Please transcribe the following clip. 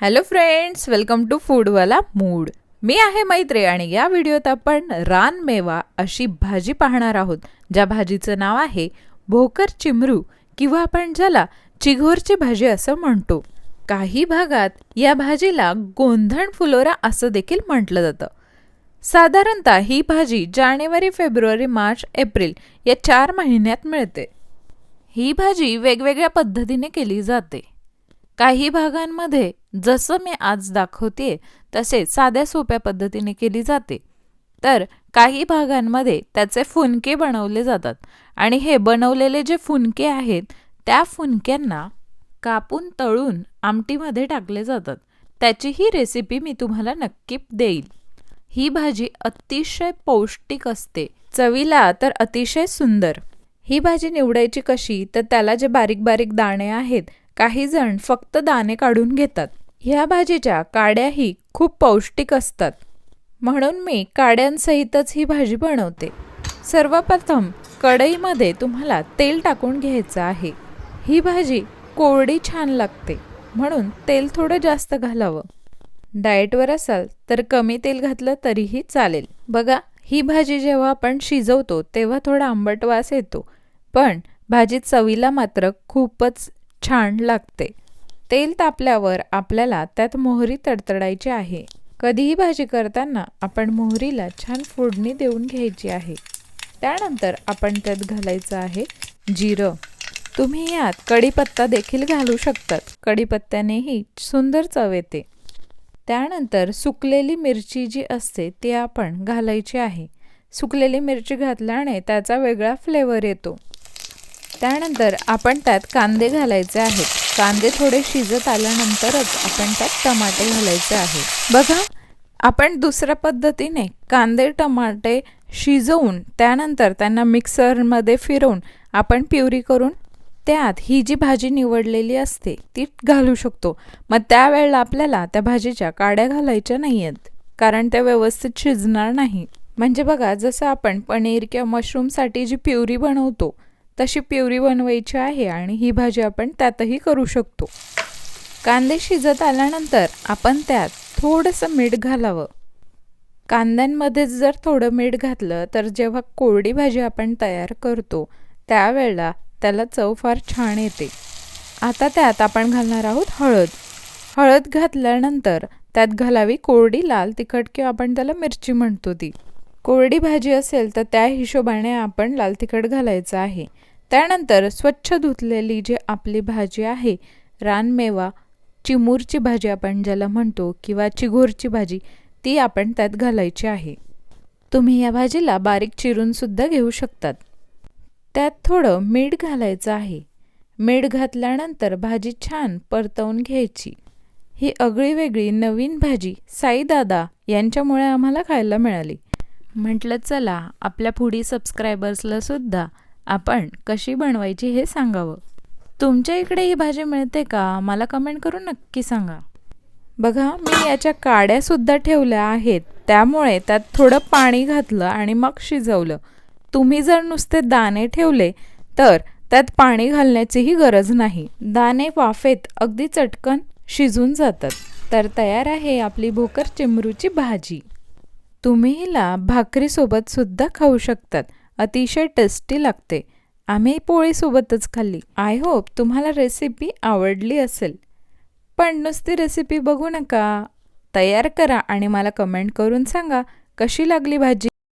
Hello friends welcome to Foodwala mood मी आहे मैत्री आणि या व्हिडिओत आपण रानमेवा अशी भाजी पाहणार आहोत ज्या भाजीचं नाव आहे भोकर चिमरू किंवा आपण ज्याला चिघोरची भाजी असं म्हणतो. काही भागात या भाजीला गोंधण फुलोरा असं देखील म्हटलं जातं. साधारणतः ही भाजी जानेवारी फेब्रुवारी मार्च एप्रिल या चार महिन्यात मिळते. ही भाजी वेगवेगळ्या पद्धतीने केली जाते. काही भागांमध्ये जसं मी आज दाखवते तसे साध्या सोप्या पद्धतीने केली जाते. तर काही भागांमध्ये त्याचे फुनके बनवले जातात आणि हे बनवलेले जे फुनके आहेत त्या फुनक्यांना कापून तळून आमटीमध्ये टाकले जातात. त्याची ही रेसिपी मी तुम्हाला नक्की देईल. ही भाजी अतिशय पौष्टिक असते. चवीला तर अतिशय सुंदर. ही भाजी निवडायची कशी तर त्याला जे बारीक बारीक दाणे आहेत काही जण फक्त दाणे काढून घेतात. ह्या भाजीच्या काड्याही खूप पौष्टिक असतात. म्हणून मी काड्यांसहितच ही भाजी बनवते. सर्वप्रथम कढईमध्ये तुम्हाला तेल टाकून घ्यायचं आहे. ही भाजी कोरडी छान लागते म्हणून तेल थोडं जास्त घालावं. डाएटवर असाल तर कमी तेल घातलं तरीही चालेल. बघा ही भाजी जेव्हा आपण शिजवतो तेव्हा थोडा आंबट वास येतो पण भाजी चवीला मात्र खूपच छान लागते. तेल तापल्यावर आपल्याला त्यात मोहरी तडतडायची आहे. कधीही भाजी करताना आपण मोहरीला छान फोडणी देऊन घ्यायची आहे. त्यानंतर आपण त्यात घालायचं आहे जिरं. तुम्ही यात कढीपत्ता देखील घालू शकतात. कढीपत्त्यानेही सुंदर चव येते. त्यानंतर सुकलेली मिरची जी असते ती आपण घालायची आहे. सुकलेली मिरची घातल्याने त्याचा वेगळा फ्लेवर येतो. त्यानंतर आपण त्यात कांदे घालायचे आहेत. कांदे थोडे शिजत आल्यानंतरच आपण त्यात टमाटे घालायचे आहे. बघा आपण दुसऱ्या पद्धतीने कांदे टमाटे शिजवून त्यानंतर त्यांना मिक्सरमध्ये फिरवून आपण प्युरी करून त्यात ही जी भाजी निवडलेली असते ती घालू शकतो. मग त्यावेळेला आपल्याला त्या भाजीच्या काड्या घालायच्या नाही आहेत कारण त्या व्यवस्थित शिजणार नाही. म्हणजे बघा जसं आपण पनीर किंवा मशरूमसाठी जी प्युरी बनवतो तशी प्युरी बनवायची आहे आणि ही भाजी आपण त्यातही करू शकतो. कांदे शिजत आल्यानंतर आपण त्यात थोडंसं मीठ घालावं. कांद्यांमध्येच जर थोडं मीठ घातलं तर जेव्हा कोरडी भाजी आपण तयार करतो त्यावेळेला त्याला चव फार छान येते. आता त्यात आपण घालणार आहोत हळद. हळद घातल्यानंतर त्यात घालावी कोरडी लाल तिखट किंवा आपण त्याला मिरची म्हणतो ती. कोरडी भाजी असेल तर त्या हिशोबाने आपण लाल तिखट घालायचं आहे. त्यानंतर स्वच्छ धुतलेली जी आपली भाजी आहे रानमेवा चिमूरची भाजी आपण ज्याला म्हणतो किंवा चिघोरची भाजी ती आपण त्यात घालायची आहे. तुम्ही या भाजीला बारीक चिरूनसुद्धा घेऊ शकतात. त्यात थोडं मीठ घालायचं आहे. मीठ घातल्यानंतर भाजी छान परतवून घ्यायची. ही अगळी वेगळी नवीन भाजी साईदादा यांच्यामुळे आम्हाला खायला मिळाली. म्हटलं चला आपल्या पुढी सबस्क्रायबर्सला सुद्धा आपण कशी बनवायची हे सांगावं. तुमच्या इकडे ही भाजी मिळते का? मला कमेंट करून नक्की सांगा. बघा मी याच्या काड्यासुद्धा ठेवल्या आहेत. त्यामुळे त्यात थोडं पाणी घातलं आणि मग शिजवलं. तुम्ही जर नुसते दाणे ठेवले तर त्यात पाणी घालण्याचीही गरज नाही. दाणे वाफेत अगदी चटकन शिजून जातात. तर तयार आहे आपली भोकर चिमरूची भाजी. तुम्ही हिला भाकरीसोबत सुद्धा खाऊ शकतात. अतिशय टेस्टी लागते. आम्ही पोळीसोबतच खाल्ली. आय होप तुम्हाला रेसिपी आवडली असेल. पण नुसती रेसिपी बघू नका. तयार करा आणि मला कमेंट करून सांगा कशी लागली भाजी?